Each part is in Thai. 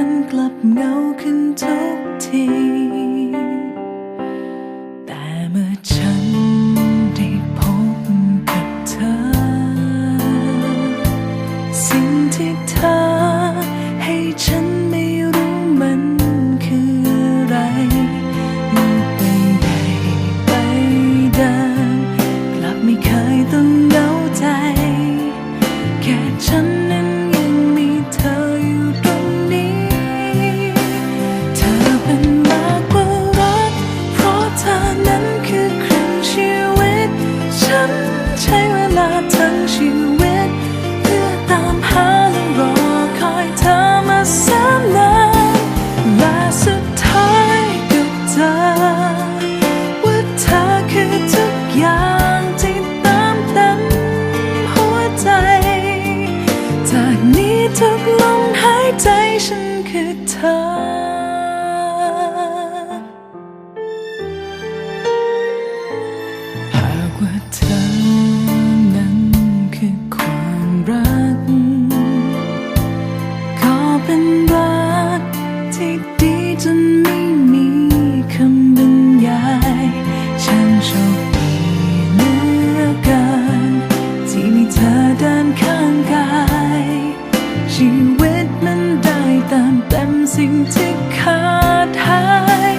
ันกลับเงาขึ้นทุกที ใช้เวลาทั้งชีวิต เพื่อตามหาและรอคอยเธอมาแสนนานและสุดท้ายก็เจอว่าเธอคือทุกอย่างที่ตามเต็มหัวใจ จากนี้ทุกลมหายใจฉันคือเธอ สิ่งที่ขาดหาย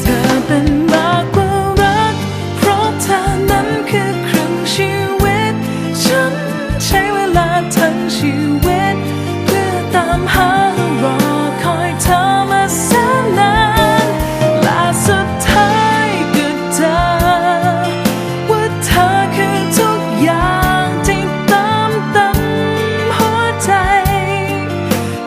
เธอเป็นมากกว่ารัก เพราะเธอนั้นคือครึ่งชีวิต ฉันใช้เวลาทั้งชีวิต เพื่อตามหา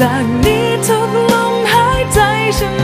จากนี้ทุกลมหายใจฉัน